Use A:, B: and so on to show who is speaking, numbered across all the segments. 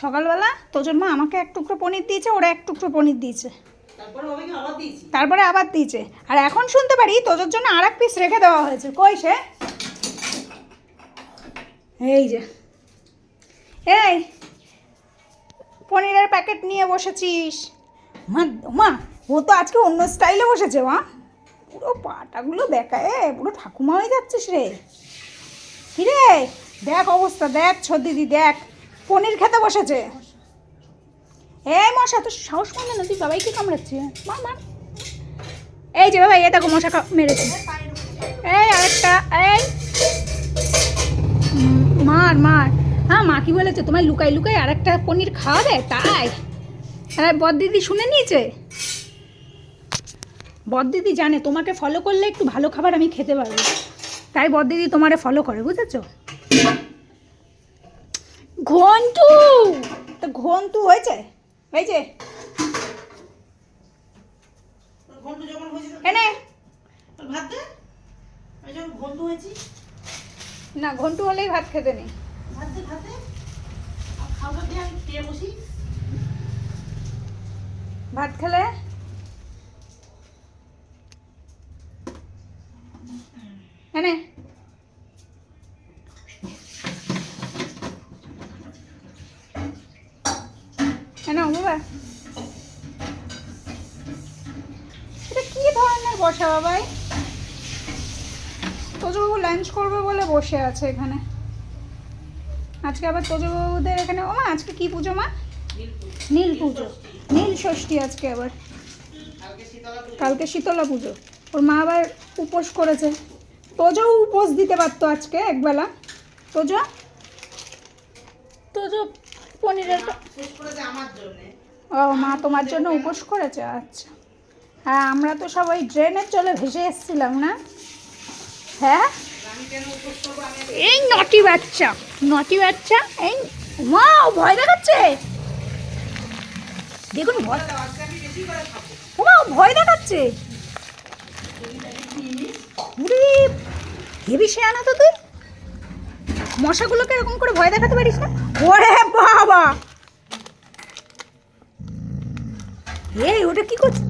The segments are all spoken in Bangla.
A: সকালবেলা তোজোর মা আমাকে এক টুকরো পনির দিয়েছে ওরা এক টুকরো পনির দিয়েছে।
B: তারপরে আবার দিয়েছি?
A: আর এখন শুনতে পারি তোজোর জন্য আর এক পিস রেখে দেওয়া হয়েছে। কই সে? এই যে। এই পনিরের প্যাকেট নিয়ে বসেছিস। মা মা ও তো আজকে অন্য স্টাইলে বসেছে মা। পুরো পাটাগুলো দেখায় এ, পুরো ঠাকুমা হয়ে যাচ্ছিস রে। কিরে? দেখ অবস্থা দেখ দিদি দেখ। পনির খেতে বসেছে। এই মশা তো সাহস মানে না তুই বাবাইকে কামড়াচ্ছে? মা মা। এই যে বাবা এ দেখো মশা মেরেছে। এই আরেকটা, এই। মার মার। হ্যাঁ মা কি বলেছে? তোমায় লুকাই লুকাই আরেকটা পনির খাওয়াবে? তাই? হ্যাঁ বদদিদি শুনে নিয়েছে? বদদিদি জানে, তোমাকে ফলো করলে একটু ভালো খাবার আমি খেতে পারব। তাই বদদিদি তোমারে ফলো করে, বুঝেছ? ঘন্টু! তো ঘন্টু হয়েছে? হয়েছে?
B: ঘন্টু যখন তোর ভাত দে। আমি যখন ঘন্টু হয়েছি।
A: না ঘন্টু হলেই ভাত খেতে নেই।
B: ভাত দে ভাত দে। আর খাওয়া দিয়ে আমি খেয়ে বসি।
A: ভাত খেলে? এনে! এনে বাবা। এটা কি ধরনের বসা বাবাই তোজবাবু লাঞ্চ করবে বলে বসে আছে এখানে। আজকে আবার তোজবাবুদের এখানে, ও মা, আজকে কি পুজো, মা? নীল পুজো। নীল ষষ্ঠী আজকে আবার।
B: কালকে শীতলা পুজো।
A: কালকে শীতলা পুজো। ওর মা আবার উপোস করেছে। তোজও উপোস দিতে পারতো আজকে একবেলা। তোজো? তোজো পনিরের ও মা তোমার জন্য উপোস করেছে আচ্ছা। হ্যাঁ আমরা তো সবাই ড্রেনের জলে ভেসে এসেছিলাম না? হ্যাঁ? এই নটি বাচ্চা নটি বাচ্চা এই মা ভয় দেখাচ্ছে। দেখুন ভয় ও ভয় দেখাচ্ছে। হেবি শেয়ানা তো তুই। মশাগুলোকে এরকম করে ভয় দেখাতে পারিস না ওরে বাবা এই ওটা কি করছে।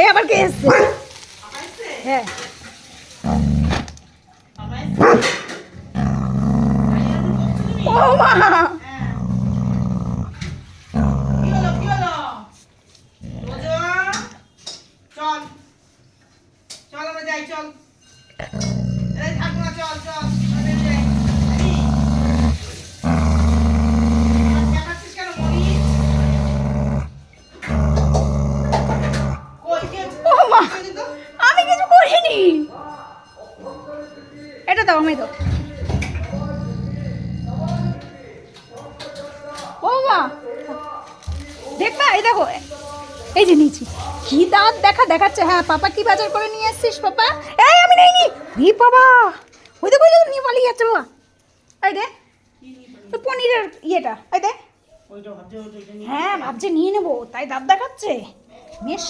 A: এই আবার কে এসছে হ্যাঁ? ও মা
B: হ্যাঁ। কি হলো, কি হলো? তোজো, চল চল আমরা যাই চল এই থাকব না চল চল আমরা বেরিয়ে যাই। এই। আর দেখাচ্ছিস কেন মনি? কই, কি হয়েছে?
A: ও মা
B: কি হয়েছে তো?
A: আমি কিছু করিনি। এটা দাও আমি দাও। ও মা দেখবা এই দেখো এই যে নিয়েছি কি দাঁত দেখা দেখাচ্ছে? হ্যাঁ পাপা কি বাজার করে নিয়ে এসছিস পাপা? এই আমি নেইনি। ই বাবা ওই দেখো নিয়ে পালিয়ে যাচ্ছে বাবা। এই দে। পনিরের ইয়েটা। এই দে। হ্যাঁ ভাবছে নিয়ে নেব তাই দাঁত দেখাচ্ছে। বেশ।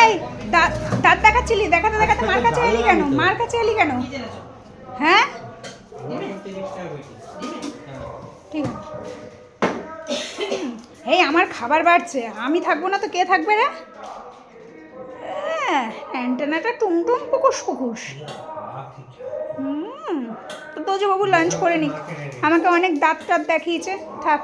A: এই দাঁত দেখাচ্ছিলি? দেখাতে দেখাতে মার কাছে এলি কেন? মার কাছে এলি কেন? হ্যাঁ? ঠিক এই, আমার খাবার বাড়ছে। আমি থাকব না তো কে থাকবে রে? অ্যান্টেনাটা অ্যান্টেনাটা টুমটুম পুকুস পুকুস হুম, তো তোজো বাবু লাঞ্চ করে নিক। আমাকে অনেক দাঁত টাত দেখিয়েছে। থাক।